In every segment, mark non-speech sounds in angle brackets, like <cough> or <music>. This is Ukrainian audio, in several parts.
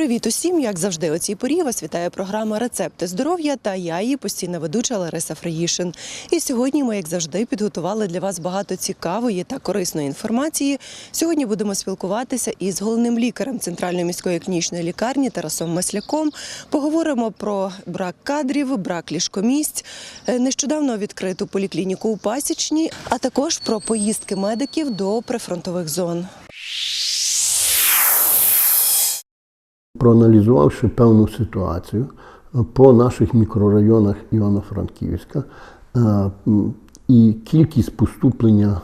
Привіт усім! Як завжди, о цій порі вас вітає програма Рецепти здоров'я та я її постійна ведуча Лариса Фраїшин. І сьогодні ми, як завжди, підготували для вас багато цікавої та корисної інформації. Сьогодні будемо спілкуватися із головним лікарем Центральної міської клінічної лікарні Тарасом Масляком. Поговоримо про брак кадрів, брак ліжкомісць, е, нещодавно відкриту поліклініку у Пасічні, а також про поїздки медиків до прифронтових зон. Проаналізувавши певну ситуацію е, по наших мікрорайонах Івано-Франківська е, і кількість поступлення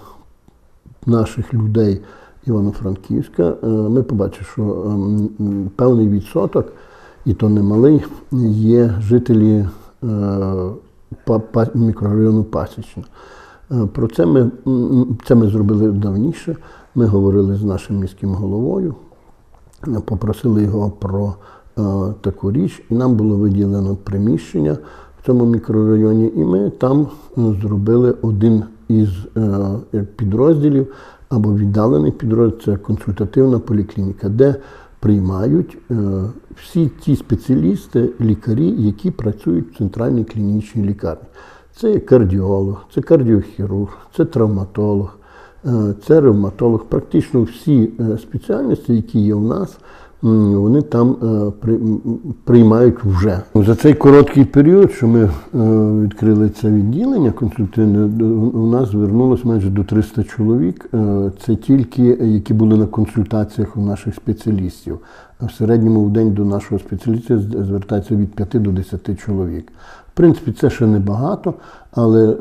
наших людей Івано-Франківська, е, ми побачили, що певний відсоток, і то немалий, є жителі мікрорайону Пасічна. Про це ми, це ми зробили давніше. Ми говорили з нашим міським головою, попросили його про е, таку річ, і нам було виділено приміщення в цьому мікрорайоні, і ми там е, зробили один із е, підрозділів або віддалений підрозділ це консультативна поліклініка, де приймають е, всі ті спеціалісти, лікарі, які працюють в центральній клінічній лікарні. Це кардіолог, це кардіохірург, це травматолог, Це ревматолог. Практично всі е, спеціальності, які є в нас, вони там е, приймають вже. За цей короткий період, що ми е, відкрили це відділення консультативне, у нас звернулося майже до 300 чоловік. Е, Це тільки які були на консультаціях у наших спеціалістів. В середньому в день до нашого спеціаліста звертається від 5 до 10 чоловік. В принципі, це ще небагато, але е,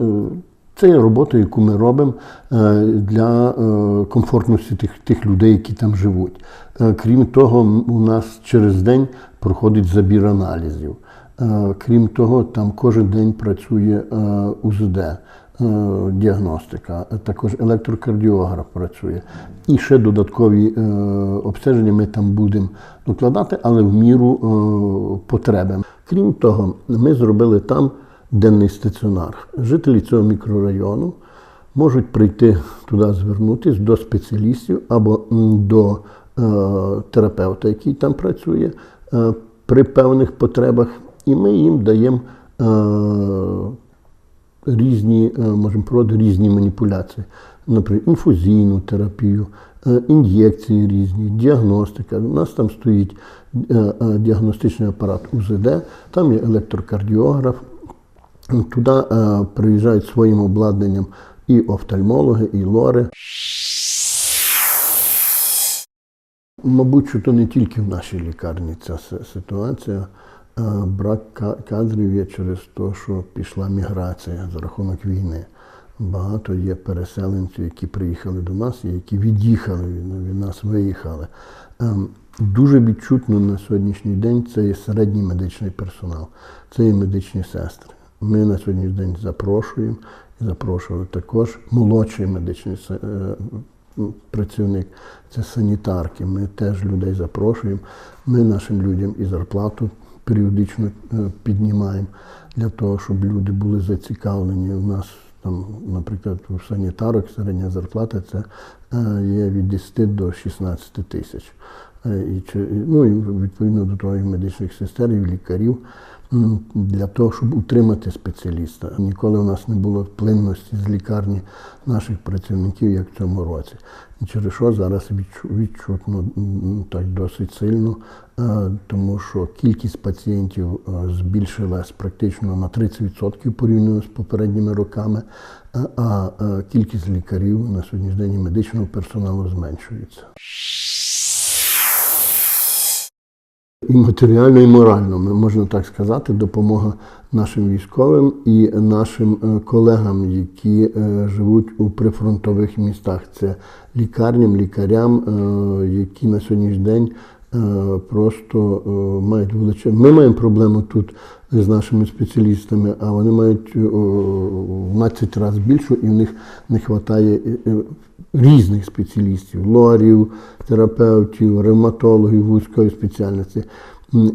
це є робота, яку ми робимо е, для е, комфортності тих, тих людей, які там живуть. Е, Крім того, у нас через день проходить забір аналізів. Крім того, там кожен день працює УЗД. Діагностика, також електрокардіограф працює. І ще додаткові обстеження ми там будемо докладати, але в міру потреби. Крім того, ми зробили там денний стаціонар. Жителі цього мікрорайону можуть прийти туди, звернутися до спеціалістів або до е, терапевта, який там працює е, при певних потребах, і ми їм даємо е, різні, можемо проводити різні маніпуляції, наприклад, інфузійну терапію, ін'єкції різні, діагностика. У нас там стоїть діагностичний апарат УЗД, там є електрокардіограф. Туди е, приїжджають своїм обладнанням і офтальмологи, і лори. Мабуть, що то не тільки в нашій лікарні ця ситуація. Е, Брак кадрів є через те, що пішла міграція за рахунок війни. Багато є переселенців, які приїхали до нас і які від'їхали від, нас, виїхали. Ем, Дуже відчутно на сьогоднішній день це є середній медичний персонал, це є медичні сестри. Ми на сьогоднішній день запрошуємо і запрошували також молодший медичний е, працівник, це санітарки. Ми теж людей запрошуємо. Ми нашим людям і зарплату періодично е, піднімаємо для того, щоб люди були зацікавлені. У нас там, наприклад, у санітарок середня зарплата це е, є від 10 до 16 тисяч. Е, І, чи- ну, і відповідно до того і медичних сестер, і лікарів для того, щоб утримати спеціаліста. Ніколи у нас не було плинності з лікарні наших працівників, як в цьому році. І через що зараз відчутно так досить сильно, е, тому що кількість пацієнтів е, збільшилась практично на 30% порівняно з попередніми роками, а кількість лікарів на сьогоднішній день і медичного персоналу зменшується. І матеріально, і морально, можна так сказати, допомога нашим військовим і нашим е, колегам, які е, живуть у прифронтових містах. Це лікарням, лікарям, е, які на сьогоднішній день просто мають величезну. Ми маємо проблему тут з нашими спеціалістами, а вони мають в 12 разів більшу, і в них не вистачає різних спеціалістів, лорів, терапевтів, ревматологів вузької спеціальності.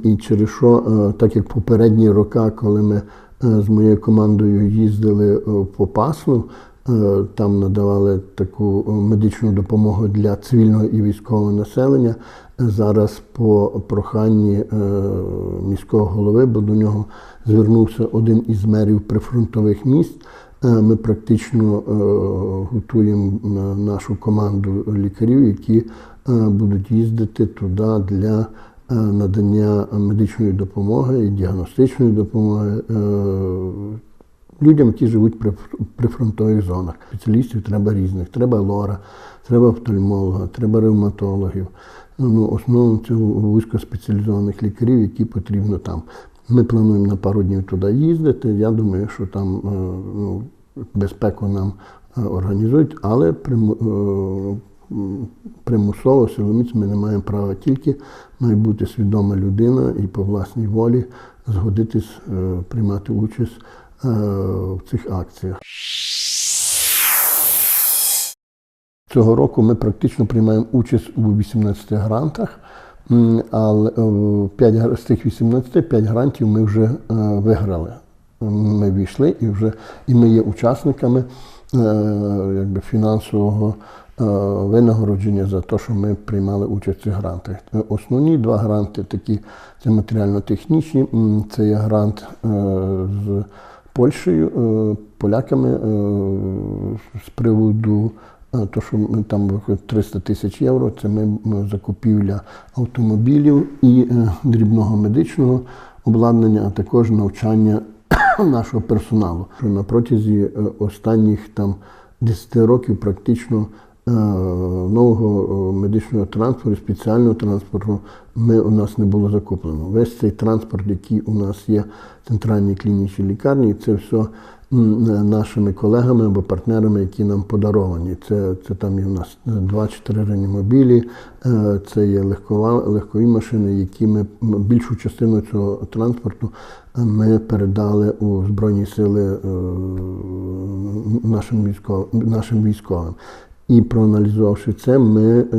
І через що, е, так як попередні роки, коли ми е, з моєю командою їздили е, по Пасну, Е, Там надавали таку медичну допомогу для цивільного і військового населення. Зараз по проханні міського голови, бо до нього звернувся один із мерів прифронтових міст. Е, Ми практично е, готуємо е, нашу команду лікарів, які будуть їздити туди для надання медичної допомоги і діагностичної допомоги людям, які живуть при, при фронтових зонах. Спеціалістів треба різних. Треба лора, треба офтальмолога, треба ревматологів. Ну, основно це вузькоспеціалізованих лікарів, які потрібно там. Ми плануємо на пару днів туди їздити. Я думаю, що там е, ну, безпеку нам е, організують, але е, примусово силоміць ми не маємо права тільки має бути свідома людина і по власній волі згодитись приймати участь в цих акціях. Цього року ми практично приймаємо участь у 18 грантах, але 5 з тих 18 5 грантів ми вже е, виграли. Ми війшли і вже і ми є учасниками е, якби, фінансового е, винагородження за те, що ми приймали участь цих грантах. Е, Основні два гранти такі це матеріально-технічні. Це є грант е, з Польщею, е, поляками е, з приводу. То, що ми там 300 тисяч євро, це ми закупівля автомобілів і е, дрібного медичного обладнання, а також навчання <coughs> нашого персоналу. Що на протязі е, останніх там 10 років практично е, нового медичного транспорту, спеціального транспорту ми, у нас не було закуплено. Весь цей транспорт, який у нас є в центральній клінічній лікарні, це все нашими колегами або партнерами, які нам подаровані. Це, це там є у нас 2-4 реанімобілі, е, це є легкова, легкові машини, які ми більшу частину цього транспорту е, ми передали у Збройні сили е, нашим військовим, нашим військовим. І проаналізувавши це, ми е,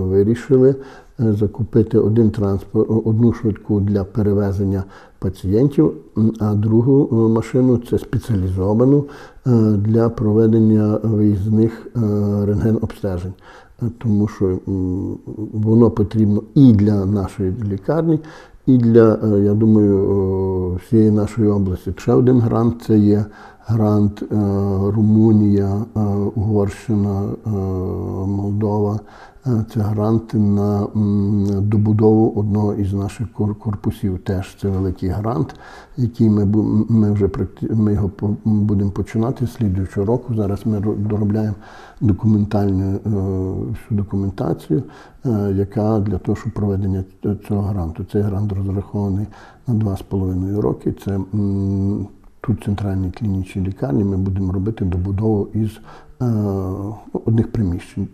вирішили е, закупити один транспорт, одну швидку для перевезення пацієнтів, а другу е, машину це спеціалізовану е, для проведення виїзних е, рентген-обстежень. Тому що воно потрібно і для нашої лікарні, і для, я думаю, всієї нашої області. Ще один грант це є грант е, Румунія, е, Угорщина, е, Молдова. Це грант на добудову одного із наших кор- корпусів. Теж це великий грант, який ми, ми вже ми його будемо починати слідуючого року. Зараз ми ро- доробляємо документальну всю документацію, яка для того, щоб проведення цього гранту. Цей грант розрахований на 2,5 роки. Це тут центральній клінічній лікарні ми будемо робити добудову із е, ну, одних приміщень.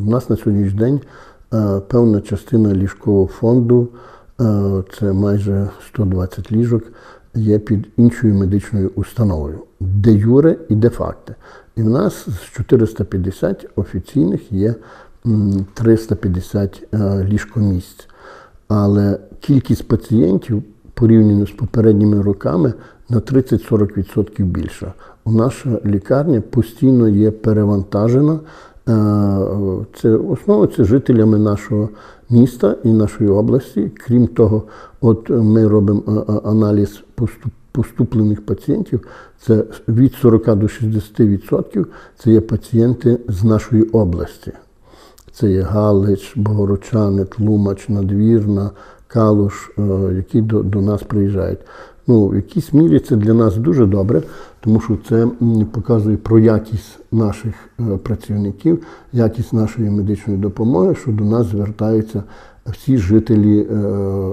У нас на сьогоднішній день е, певна частина ліжкового фонду, е, це майже 120 ліжок, є під іншою медичною установою, де юре і де факте. І в нас з 450 офіційних є 350 е, ліжкомісць. Але кількість пацієнтів порівняно з попередніми роками на 30-40% більша. У наша лікарня постійно є перевантажена. Е, Це основно це жителями нашого міста і нашої області. Крім того, от ми робимо е, е, аналіз поступ- поступлених пацієнтів. Це від 40 до 60% це є пацієнти з нашої області. Це є Галич, Богородчани, Тлумач, Надвірна, Калуш, е, які до, до нас приїжджають. Ну, в якійсь мірі це для нас дуже добре, тому що це показує про якість наших е, працівників, якість нашої медичної допомоги, що до нас звертаються всі жителі е,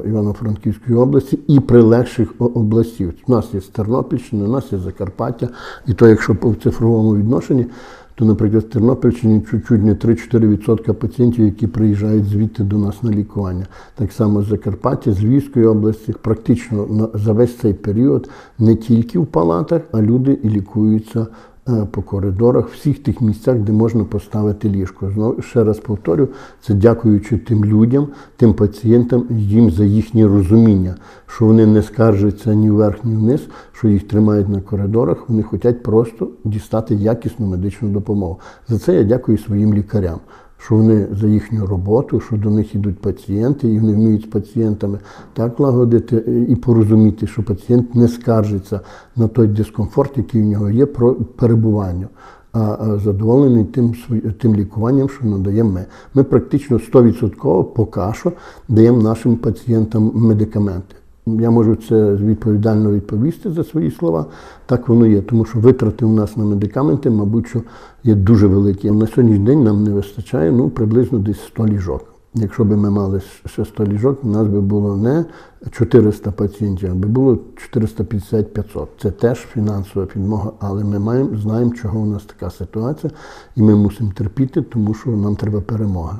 Івано-Франківської області і прилегших областів. У нас є Тернопільщина, у нас є Закарпаття, і то, якщо по цифровому відношенні, то, наприклад, в Тернопільщині чуть-чуть не 3-4% пацієнтів, які приїжджають звідти до нас на лікування. Так само Закарпаття, з Львівської області, практично за весь цей період не тільки в палатах, а люди і лікуються по коридорах, всіх тих місцях, де можна поставити ліжко. Знову ще раз повторю, це дякуючи тим людям, тим пацієнтам, їм за їхнє розуміння, що вони не скаржаться ні вверх, ні вниз, що їх тримають на коридорах. Вони хочуть просто дістати якісну медичну допомогу. За це я дякую своїм лікарям що вони за їхню роботу, що до них йдуть пацієнти, і вони вміють з пацієнтами так лагодити е, і порозуміти, що пацієнт не скаржиться на той дискомфорт, який в нього є про перебування. А задоволений тим тим лікуванням, що надаємо ми. Ми практично 100% поки що даємо нашим пацієнтам медикаменти. Я можу це відповідально відповісти за свої слова. Так воно є, тому що витрати у нас на медикаменти, мабуть, що є дуже великі. На сьогоднішній день нам не вистачає ну, приблизно десь 100 ліжок. Якщо б ми мали ще 100 ліжок, у нас би було не 400 пацієнтів, а би було 450-500. Це теж фінансова підмога, але ми маємо, знаємо, чого у нас така ситуація, і ми мусимо терпіти, тому що нам треба перемога.